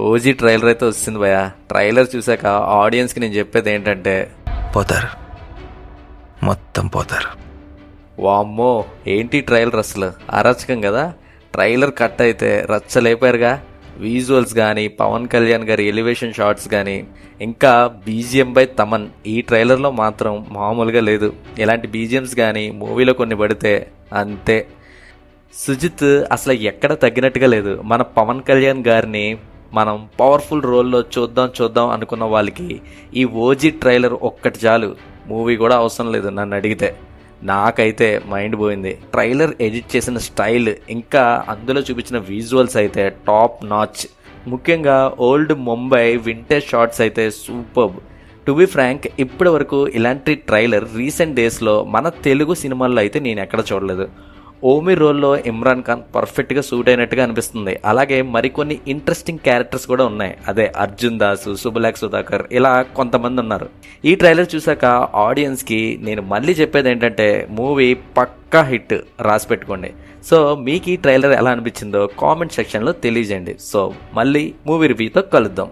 OG trailer అయితే వస్తుంది భయ ట్రైలర్ చూసాక ఆడియన్స్కి నేను చెప్పేది ఏంటంటే పోతారు. మొత్తం పోతారు. వామ్మో ఏంటి ట్రైలర్ అసలు? అరాచకం కదా. ట్రైలర్ కట్ అయితే రచ్చలేపారుగా. విజువల్స్ కానీ పవన్ కళ్యాణ్ గారి ఎలివేషన్ షాట్స్ కానీ ఇంకా బీజిఎం బై తమన్. ఈ ట్రైలర్లో మాత్రం మామూలుగా లేదు. ఇలాంటి బీజిఎమ్స్ కానీ మూవీలో కొన్ని పడితే అంతే. సుజిత్ అసలు ఎక్కడ తగ్గినట్టుగా లేదు. మన పవన్ కళ్యాణ్ గారిని మనం పవర్ఫుల్ రోల్లో చూద్దాం చూద్దాం అనుకున్న వాళ్ళకి ఈ ఓజీ ట్రైలర్ ఒక్కటి చాలు. మూవీ కూడా అవసరం లేదు నన్ను అడిగితే. నాకైతే మైండ్ పోయింది. ట్రైలర్ ఎడిట్ చేసిన స్టైల్ ఇంకా అందులో చూపించిన విజువల్స్ అయితే టాప్ నాచ్ ముఖ్యంగా ఓల్డ్ ముంబై వింటేజ్ షాట్స్ అయితే సూపర్ టు బి ఫ్రాంక్ ఇప్పటి వరకు ఇలాంటి ట్రైలర్ రీసెంట్ డేస్లో మన తెలుగు సినిమాల్లో అయితే నేను ఎక్కడ చూడలేదు. ఓమి రోల్లో ఇమ్రాన్ ఖాన్ పర్ఫెక్ట్గా సూట్ అయినట్టుగా అనిపిస్తుంది. అలాగే మరికొన్ని ఇంట్రెస్టింగ్ క్యారెక్టర్స్ కూడా ఉన్నాయి. అదే అర్జున్ దాస్ సుబలాక్ సుధాకర్ ఇలా కొంతమంది ఉన్నారు. ఈ ట్రైలర్ చూశాక ఆడియన్స్కి నేను మళ్ళీ చెప్పేది ఏంటంటే మూవీ పక్కా హిట్ రాసి పెట్టుకోండి. సో మీకు ఈ ట్రైలర్ ఎలా అనిపించిందో కామెంట్ సెక్షన్లో తెలియజేయండి. సో మళ్ళీ మూవీ రివ్యూతో కలుద్దాం.